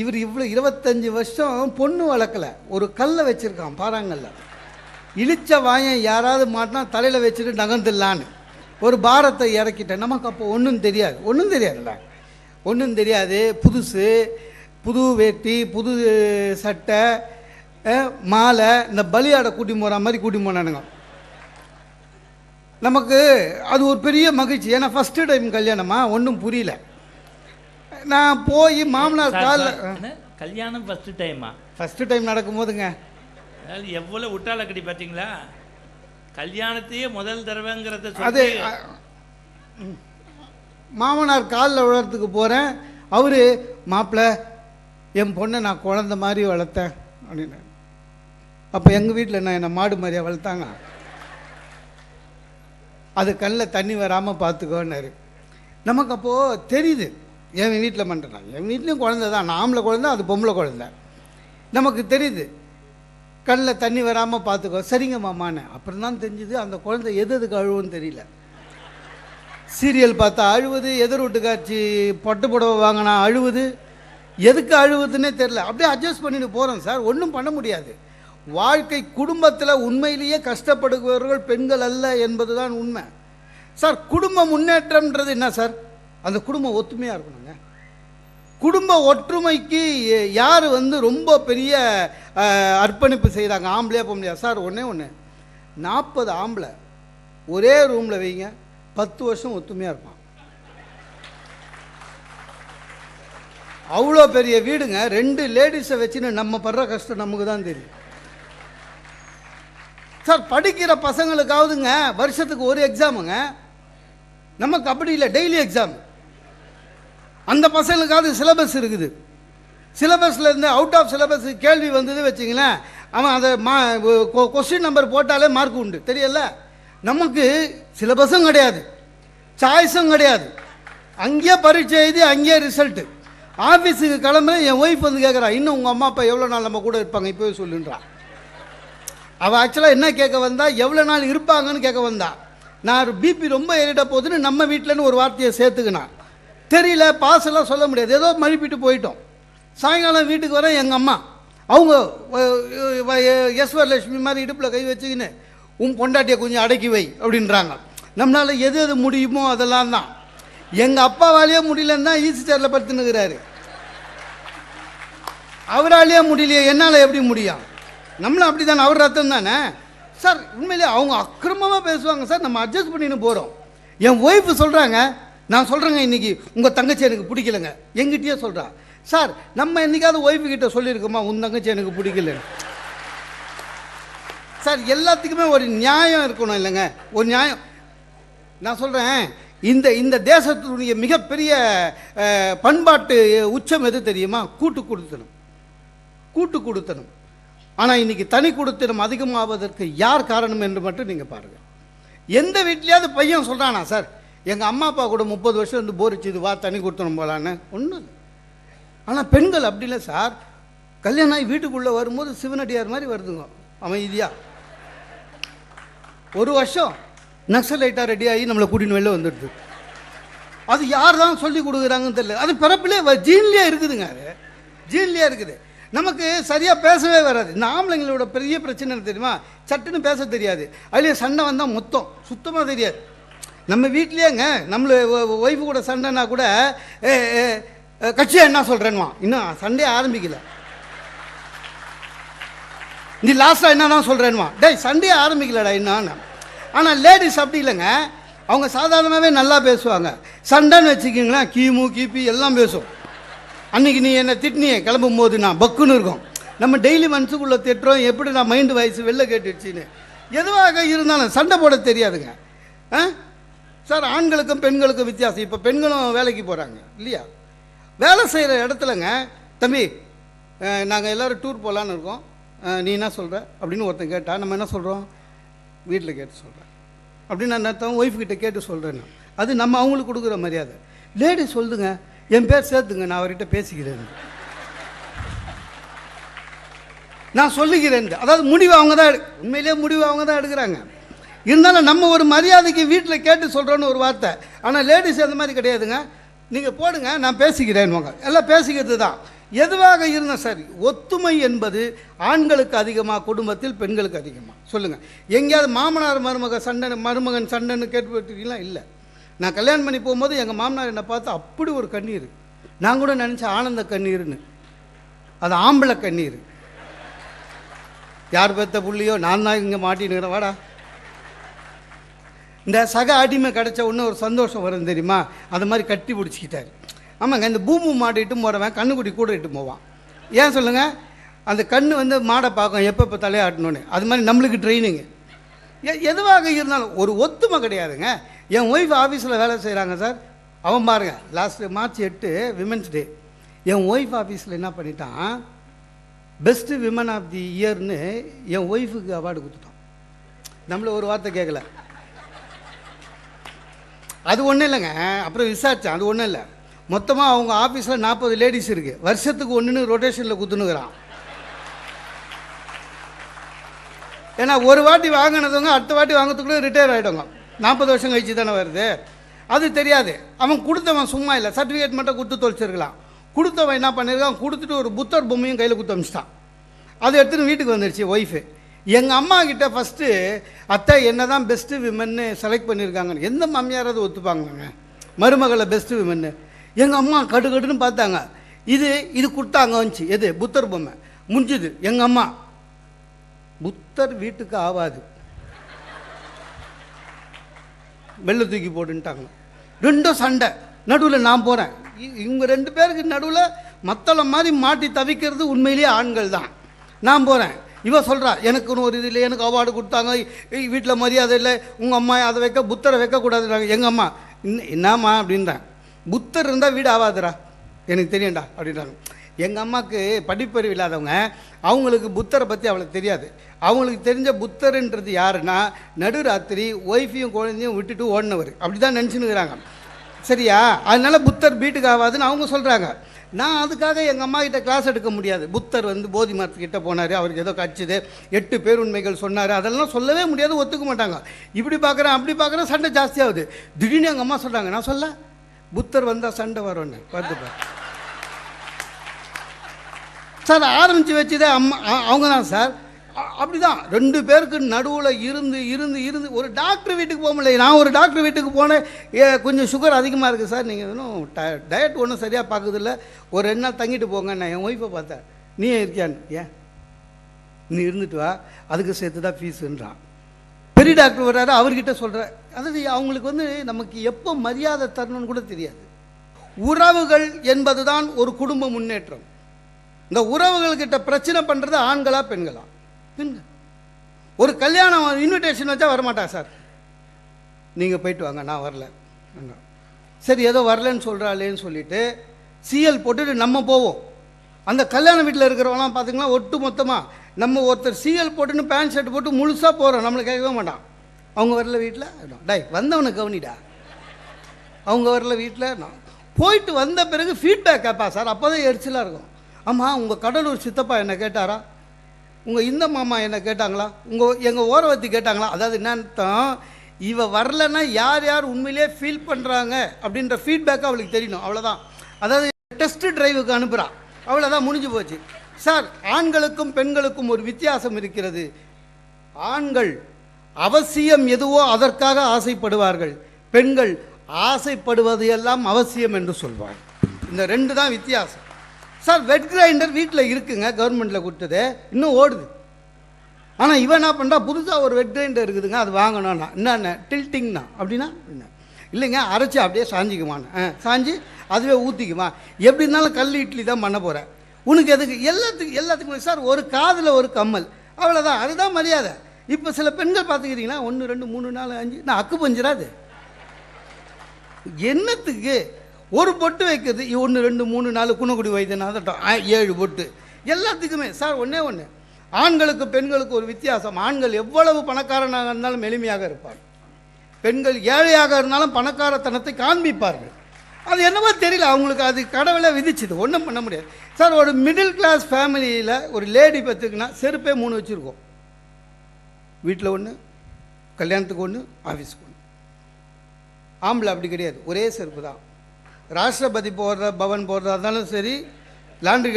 இவர் இவ்வளோ இருபத்தஞ்சி வருஷம் பொண்ணு வளர்க்கல. ஒரு கல்லை வச்சுருக்கான் பாறாங்கல்ல. இழிச்ச வாயன் யாராவது மாட்டினா தலையில் வச்சுட்டு நகர்ந்துடலான்னு. ஒரு பாரத்தை இறக்கிட்டேன். நமக்கு அப்போ ஒன்றும் தெரியாது. ஒன்றும் தெரியாதுல்ல. ஒன்றும் தெரியாது. புதுசு புது வேட்டி புது சட்டை மாலை இந்த பலியாடை கூட்டி போகிற மாதிரி கூட்டி போனானுங்க. நமக்கு அது ஒரு பெரிய மகிழ்ச்சி. ஏன்னா ஃபஸ்ட்டு டைம் கல்யாணமா? ஒன்றும் புரியல. நான் போய் மாமனார் காலில்? கல்யாணம் ஃபர்ஸ்ட் டைமா ஃபஸ்ட்டு டைம் நடக்கும்போதுங்க. அதாவது எவ்வளவு உட்டால கட்டி பார்த்தீங்களா கல்யாணத்தையே முதல் தடவைங்கிறத அது. மாமனார் காலில் விழறதுக்கு போகிறேன் அவர் மாப்பிள்ளை என் பொண்ணை நான் குழந்த மாதிரி வளர்த்தேன். அப்படின்னு. அப்போ எங்கள் வீட்டில் நான் என்னை மாடு மாதிரியா வளர்த்தாங்க? அது கண்ணில் தண்ணி வராமல் பார்த்துக்கோன்னாரு நமக்கு அப்போது தெரியுது. என் வீட்டில் பண்ணுறான் என் வீட்லேயும் குழந்தை தான். நான் ஆம்பளை குழந்தை அது பொம்பளை குழந்தை. நமக்கு தெரியுது. கண்ணில் தண்ணி வராமல் பார்த்துக்கோ சரிங்க மாமான்னு. அப்புறம் தான் தெரிஞ்சுது அந்த குழந்தை எது எதுக்கு அழுவுன்னு தெரியல. சீரியல் பார்த்தா அழுவுது எதிர் வீட்டுக்காட்சி பொட்டு புடவை வாங்கினா அழுவுது. எதுக்கு அழுவுதுன்னே தெரில அப்படியே அட்ஜஸ்ட் பண்ணிட்டு போகிறோம் சார். ஒன்றும் பண்ண முடியாது. வாழ்க்கை குடும்பத்தில் உண்மையிலேயே கஷ்டப்படுபவர்கள் பெண்கள் அல்ல என்பது தான் உண்மை. சார் குடும்ப முன்னேற்றம்ன்றது என்ன சார்? அந்த குடும்பம் ஒத்துமையாக இருக்கணுங்க. குடும்ப ஒற்றுமைக்கு யார் வந்து ரொம்ப பெரிய அர்ப்பணிப்பு செய்கிறாங்க ஆம்பளையா முடியாது. சார் ஒன்றே ஒன்று நாற்பது ஆம்பளை. ஒரே ரூமில் வைங்க. பத்து வருஷம் ஒத்துமையாக இருப்பான். அவ்வளோ பெரிய வீடுங்க. ரெண்டு லேடிஸை வச்சுன்னு நம்ம படுற கஷ்டம் நமக்கு தான் தெரியும். சார் படிக்கிற பசங்களுக்காவதுங்க வருஷத்துக்கு ஒரு எக்ஸாமுங்க நமக்கு அப்படி இல்லை. டெய்லி எக்ஸாம் அந்த பசங்களுக்காவது சிலபஸ் இருக்குது. சிலபஸில் இருந்து அவுட் ஆஃப் சிலபஸ் கேள்வி வந்தது வச்சிங்களேன் அவன் அதை மா கொஸ்டின் நம்பர் போட்டாலே மார்க் உண்டு. தெரியல? நமக்கு சிலபஸும் கிடையாது. சாய்ஸும் கிடையாது. அங்கேயே பரீட்சை எழுதி அங்கேயே ரிசல்ட்டு ஆஃபீஸுக்கு கிளம்புறேன் என் ஒய்ஃப் வந்து கேட்குறா இன்னும் உங்கள் அம்மா அப்பா எவ்வளோ நாள் நம்ம கூட இருப்பாங்க? இப்போவே சொல்லுன்றா. அவள் ஆக்சுவலாக என்ன கேட்க வந்தா எவ்வளோ நாள் இருப்பாங்கன்னு கேட்க வந்தா. நான் பிபி ரொம்ப ஏறிட போகுதுன்னு நம்ம வீட்டிலன்னு ஒரு வார்த்தையை சேர்த்துக்கினான். தெரியல பாசெல்லாம் சொல்ல முடியாது. ஏதோ மழுப்பிட்டு போயிட்டோம். சாயங்காலம் வீட்டுக்கு வரேன் எங்கள் அம்மா அவங்க வ- மாதிரி இடுப்பில் கை வச்சுக்கின்னு உன் பொண்டாட்டியை கொஞ்சம் அடக்கி வை அப்படின்றாங்க. நம்மளால் எது எது முடியுமோ அதெல்லாம் தான். எங்கள் அப்பாவாலேயே முடியலன்னு தான் ஈசி சேரில் படுத்துனுக்கிறாரு அவராலேயே முடியலையே என்னால் எப்படி முடியும்? நம்மளும் அப்படி தானே அவர் ரத்தம் தானே? சார் உண்மையிலே அவங்க அக்கிரமமாக பேசுவாங்க. சார் நம்ம அட்ஜஸ்ட் பண்ணின்னு போகிறோம் என் ஒய்ஃபு சொல்கிறாங்க நான் சொல்கிறேங்க இன்னைக்கு உங்கள் தங்கச்சி எனக்கு பிடிக்கலங்க. எங்கிட்டயே சொல்கிறா சார் நம்ம என்றைக்காவது ஒய்ஃபு கிட்ட சொல்லியிருக்கோமா? உன் தங்கச்சி எனக்கு பிடிக்கலன்னு சார் எல்லாத்துக்குமே ஒரு நியாயம் இருக்கணும் இல்லைங்க. ஒரு நியாயம். நான் சொல்கிறேன் இந்த இந்த தேசத்தினுடைய மிகப்பெரிய பண்பாட்டு உச்சம் எது தெரியுமா? கூட்டு கொடுத்தணும் கூட்டு கொடுத்தணும் ஆனால் இன்னைக்கு தனி கொடுத்தனம் அதிகமாவதற்கு யார் காரணம் என்று மட்டும் நீங்கள் பாருங்கள் எந்த வீட்லேயாவது பையன் சொல்கிறானா சார் எங்கள் அம்மா அப்பா கூட முப்பது வருஷம் வந்து போரிச்சுது வா தண்ணி கொடுத்துடும் போகலான்னு ஒன்றும் இல்லை. ஆனால் பெண்கள் அப்படி இல்லை சார். கல்யாணம் ஆகி வீட்டுக்குள்ளே வரும்போது சிவனடியார் மாதிரி வருதுங்க. அமைதியாக ஒரு வருஷம் நக்சலைட்டாக ரெடி ஆகி நம்மளை கூட்டின்னு வெளில வந்துடுது. அது யார் தான் சொல்லி கொடுக்குறாங்கன்னு தெரியல. அது பிறப்பிலே ஜீன்லேயே இருக்குதுங்க அது. ஜீன்லேயே இருக்குது. நமக்கு சரியாக பேசவே வராது. இந்த ஆம்பளைங்களோட பெரிய பிரச்சனை தெரியுமா? சட்டுன்னு பேச தெரியாது. அதுலேயே சண்டை வந்தால் மொத்தம். சுத்தமாக தெரியாது. நம்ம வீட்லேயேங்க நம்மள ஒய்ஃபு கூட சண்டைனா கூட ஏ கட்சியா என்ன சொல்கிறேன்னுவான் இன்னும் சண்டையே ஆரம்பிக்கல. நீ லாஸ்ட்டாக என்ன சொல்கிறேன்னுவான் டேய் சண்டையே ஆரம்பிக்கலடா என்னான்னு. ஆனால் லேடிஸ் அப்படி இல்லைங்க. அவங்க சாதாரணமாகவே நல்லா பேசுவாங்க. சண்டைன்னு வச்சுக்கிங்களேன் கிமு கிபி எல்லாம் பேசும். அன்னைக்கு நீ என்னை திட்டினியே கிளம்பும் போது நான் பக்குன்னு இருக்கும். நம்ம டெய்லி மனசுக்குள்ளே திட்டுறோம். எப்படி நான் மைண்டு வயசு வெளில கேட்டுடுச்சின்னு. எதுவாக இருந்தாலும் சண்டை போட தெரியாதுங்க. ஆ? சார் ஆண்களுக்கும் பெண்களுக்கும் வித்தியாசம். இப்போ பெண்களும் வேலைக்கு போகிறாங்க இல்லையா? வேலை செய்கிற இடத்துலங்க தம்பி நாங்கள் எல்லோரும் டூர் போகலான்னு இருக்கோம். நீ என்ன சொல்கிற அப்படின்னு ஒருத்தன் கேட்டால் நம்ம என்ன சொல்கிறோம் வீட்டில் கேட்டு சொல்கிறேன் அப்படின்னு நான் அர்த்தம் ஒய்ஃப் கிட்ட கேட்டு சொல்கிறேன் அது நம்ம அவங்களுக்கு கொடுக்குற மரியாதை. லேடி சொல்லுங்க. என் பேர் சேர்த்துங்க. நான் அவர்கிட்ட பேசிக்கிறேன். நான் சொல்லுகிறேன் அதாவது முடிவு அவங்க தான் உண்மையிலேயே முடிவு அவங்க தான் எடுக்கிறாங்க. இருந்தாலும் நம்ம ஒரு மரியாதைக்கு வீட்டில் கேட்டு சொல்கிறோன்னு ஒரு வார்த்தை. ஆனால் லேடிஸ் அந்த மாதிரி கிடையாதுங்க. நீங்கள் போடுங்க நான் பேசிக்கிறேன்வாங்க எல்லாம் பேசிக்கிறது தான். எதுவாக இருந்தால் சரி ஒத்துமை என்பது ஆண்களுக்கு அதிகமாக குடும்பத்தில் பெண்களுக்கு அதிகமாக சொல்லுங்கள் எங்கேயாவது மாமனார் மருமக சண்டை மருமகன் சண்டைன்னு கேட்டுப்பட்டிருக்கீங்களா இல்லை. நான் கல்யாணம் பண்ணி போகும்போது எங்கள் மாமனார் என்னை பார்த்து அப்படி ஒரு கண்ணீர். நான் கூட நினச்சேன் ஆனந்த கண்ணீர்னு அது ஆம்பளை கண்ணீர். யார் பெற்ற புள்ளியோ நான் தான் இங்கே மாட்டின்னு வாடா. இந்த சக அடிமை கிடச்ச ஒன்று ஒரு சந்தோஷம் வரும் தெரியுமா? அது மாதிரி கட்டி பிடிச்சிக்கிட்டாரு. ஆமாங்க இந்த பூமு மாட்டிட்டு போகிறவன் கண்ணுக்குட்டி கூட இட்டு போவான். ஏன் சொல்லுங்கள் அந்த கண் வந்து மாடை பார்க்கும் எப்போ எப்போ தலையாட்டணும்னு. அது மாதிரி நம்மளுக்கு ட்ரைனிங்கு எ- எதுவாக இருந்தாலும் ஒரு ஒத்துமை கிடையாதுங்க. என் ஒய்ஃப் ஆஃபீஸில் வேலை செய்கிறாங்க சார் அவன் பாருங்க லாஸ்ட் மார்ச் எட்டு விமென்ஸ் டே என் ஒய்ஃப் ஆஃபீஸில் என்ன பண்ணிட்டான்? பெஸ்ட்டு விமன் ஆஃப் தி இயர்னு என் ஒய்ஃபுக்கு அவார்டு கொடுத்துட்டான். நம்மள ஒரு வார்த்தை கேட்கல அது ஒன்றும் இல்லைங்க. அப்புறம் விசாரித்தேன் அது ஒன்றும் இல்லை. மொத்தமாக அவங்க ஆஃபீஸில் நாற்பது லேடிஸ் இருக்குது வருஷத்துக்கு ஒன்றுன்னு ரொட்டேஷனில் குத்துனுக்குறான். ஏன்னா ஒரு வாட்டி வாங்கினதுங்க அடுத்த வாட்டி வாங்கிறதுக்குள்ளே ரிட்டையர் ஆகிடுங்க நாற்பது வருஷம் கழிச்சு தானே வருது. அது தெரியாது. அவன் கொடுத்தவன் சும்மா இல்லை. சர்டிஃபிகேட் மட்டும் கொடுத்து தொலைச்சிருக்கலாம். கொடுத்தவன் என்ன பண்ணியிருக்கான் கொடுத்துட்டு ஒரு புத்தர் பொம்மையும் கையில் கொடுத்து அமிச்சிட்டான். அது எடுத்துன்னு வீட்டுக்கு வந்துருச்சு ஒய்ஃபு எங்கள் அம்மா கிட்ட ஃபஸ்ட்டு அத்தை என்ன தான் பெஸ்ட்டு விமன்னு செலக்ட் பண்ணியிருக்காங்கன்னு எந்த மாமியாராவது ஒத்துப்பாங்க மருமகளை பெஸ்ட்டு விமன்னு எங்கள் அம்மா கடு கடுன்னு பார்த்தாங்க. இது இது கொடுத்தாங்க வந்துச்சு எது? புத்தர் பொம்மை. முடிஞ்சுது எங்கள் அம்மா புத்தர் வீட்டுக்கு ஆவாது. வெள்ளை தூக்கி போட்டுன்ட்டாங்க. ரெண்டும் சண்டை. நடுவில் நான் போகிறேன் இவங்க ரெண்டு பேருக்கு நடுவில் மத்தளம் மாதிரி மாட்டி தவிக்கிறது உண்மையிலேயே ஆண்கள் தான் நான் போகிறேன் இவ சொல்கிறா எனக்கு ஒரு இது இல்லை எனக்கு அவார்டு கொடுத்தாங்க வீட்டில் மரியாதை இல்லை உங்கள் அம்மா அதை வைக்க புத்தரை வைக்கக்கூடாதுன்றாங்க எங்கள் அம்மா? "என்ன- என்னம்மா? அப்படின்றான் புத்தர் இருந்தால் வீடு ஆகாதுடா எனக்கு தெரியும்டா அப்படின்றாங்க. எங்கள் அம்மாவுக்கு படிப்பறிவு இல்லாதவங்க அவங்களுக்கு புத்தரை பற்றி அவளுக்கு தெரியாது. அவங்களுக்கு தெரிஞ்ச புத்தருன்றது யாருன்னா நடுராத்திரி ஒய்ஃபையும் குழந்தையும் விட்டுட்டு ஓடினவர். அப்படி தான் இருக்கிறாங்க சரியா? அதனால புத்தர் பீட்டுக்கு ஆகாதுன்னு அவங்க சொல்கிறாங்க நான் அதுக்காக எங்கள் அம்மா கிட்ட கிளாஸ் எடுக்க முடியாது. புத்தர் வந்து போதி மரத்துக்கிட்ட போனார். அவருக்கு ஏதோ கடிச்சுது. எட்டு பேருண்மைகள் சொன்னார். அதெல்லாம் சொல்லவே முடியாது ஒத்துக்க மாட்டாங்க. இப்படி பார்க்குறேன் அப்படி பார்க்குறேன் சண்டை ஜாஸ்தியாகுது திடீர்னு எங்கள் அம்மா சொல்கிறாங்க நான் சொல்ல? புத்தர் வந்தால் சண்டை வரும்னு. பார்த்துப்பா சார் ஆரம்பித்து வச்சதே அம்மா அவங்க தான் சார். அப்படிதான். ரெண்டு பேருக்கு நடுவில் இருந்து இருந்து இருந்து ஒரு டாக்டர் வீட்டுக்கு போக முடியல. நான் ஒரு டாக்டர் வீட்டுக்கு போனேன். ஏ, கொஞ்சம் சுகர் அதிகமாக இருக்குது சார். நீங்கள் இன்னும் டயட் ஒன்றும் சரியாக பார்க்குறதில்ல. ஒரு ரெண்டு நாள் தங்கிட்டு போங்க. நான் என் ஒய்ஃபை பார்த்தேன். நீ இருக்கியான்னு ஏன்? நீ இருந்துட்டு வா. அதுக்கு சேர்த்து தான் ஃபீஸுன்றான் பெரிய டாக்டர் வர்றாரு. அவர்கிட்ட சொல்கிறேன் அதாவது அவங்களுக்கு வந்து நமக்கு எப்போ மரியாதை தரணும்னு கூட தெரியாது. உறவுகள் என்பதுதான் ஒரு குடும்ப முன்னேற்றம். இந்த உறவுகள்கிட்ட பிரச்சனை பண்ணுறது ஆண்களா பெண்களா? ஒரு கல்யாணம் இன்விடேஷன் வச்சா வரமாட்டா சார். நீங்கள் போயிட்டு வாங்க நான் வரல. சரி ஏதோ வரலன்னு சொல்கிறாளேன்னு சொல்லிட்டு சிஎல் போட்டுட்டு நம்ம போவோம். அந்த கல்யாண வீட்டில் இருக்கிறவங்களாம் பார்த்தீங்கன்னா ஒட்டு மொத்தமாக நம்ம ஒருத்தர் சிஎல் போட்டுன்னு பேண்ட் ஷர்ட் போட்டு முழுசாக போகிறோம் நம்மளை கேட்கவே மாட்டான். அவங்க வரல வீட்டில் டை வந்தவனை கவனிடா. அவங்க வரல வீட்டில் நான் போயிட்டு வந்த பிறகு ஃபீட்பேக் கேட்பா சார். அப்போ தான் எரிச்சலாக இருக்கும். ஆமாம் உங்கள் கடலூர் சித்தப்பா என்னை கேட்டாரா? உங்கள் இந்த மாமா என்ன கேட்டாங்களா? உங்கள் எங்கள் ஓரவத்தி கேட்டாங்களா? அதாவது என்னன்னு அர்த்தம் இவ வரலன்னா யார் யார் உண்மையிலேயே ஃபீல் பண்ணுறாங்க அப்படின்ற ஃபீட்பேக் அவளுக்கு தெரியணும். அவ்வளோதான் அதாவது டெஸ்ட் டிரைவுக்கு அனுப்புகிறான் அவ்வளோதான் முடிஞ்சு போச்சு. சார் ஆண்களுக்கும் பெண்களுக்கும் ஒரு வித்தியாசம் இருக்கிறது. ஆண்கள் அவசியம் எதுவோ அதற்காக ஆசைப்படுவார்கள். பெண்கள் ஆசைப்படுவது எல்லாம் அவசியம் என்று சொல்வாங்க இந்த ரெண்டு தான் வித்தியாசம். சார் வெட் கிரைண்டர் வீட்டில் இருக்குங்க கவர்மெண்ட்டில் கொடுத்தது. இன்னும் ஓடுது. ஆனால் இவன் என்ன பண்ணுறா புதுசாக ஒரு வெட் கிரைண்டர் இருக்குதுங்க அது வாங்கணும்னா. என்னென்ன? டில்ட்டிங்னா அப்படின்னா என்ன? இல்லைங்க அரைச்சி அப்படியே சாஞ்சிக்குவான். ஆ சாஞ்சி அதுவே ஊற்றிக்குமா எப்படி இருந்தாலும் கல் இட்லி தான் பண்ண போகிறேன் உனக்கு எதுக்கு? எல்லாத்துக்கும் எல்லாத்துக்கும். சார் ஒரு காதில் ஒரு கம்மல். அவ்வளோதான் அதுதான் மரியாதை. இப்போ சில பெண்கள் பார்த்துக்கிறீங்களா ஒன்று ரெண்டு மூணு நாலு அஞ்சு நான் அக்கு பஞ்சிடாது என்னத்துக்கு? ஒரு பொட்டு வைக்கிறது ஒன்று ரெண்டு மூணு நாலு குணக்குடி வைத்தியநாதட்டம் ஏழு பொட்டு. எல்லாத்துக்குமே சார் ஒன்றே ஒன்று ஆண்களுக்கு பெண்களுக்கு ஒரு வித்தியாசம். ஆண்கள் எவ்வளவு பணக்காரனாக இருந்தாலும் எளிமையாக இருப்பார் பெண்கள் ஏழையாக இருந்தாலும் பணக்காரத்தனத்தை காண்பிப்பார்கள். அது என்னவோ தெரியல அவங்களுக்கு அது கடவுளை விதிச்சுது. ஒன்றும் பண்ண முடியாது. சார் ஒரு மிடில் கிளாஸ் ஃபேமிலியில் ஒரு லேடி பார்த்துக்குன்னா செருப்பே மூணு வச்சுருக்கோம். வீட்டில் ஒன்று கல்யாணத்துக்கு ஒன்று ஆஃபீஸுக்கு ஒன்று ஆம்பளை அப்படி கிடையாது. ஒரே செருப்பு தான். ராஷ்டிரபதி போடுற பவன் போகிறதா இருந்தாலும் சரி லாண்ட்ரி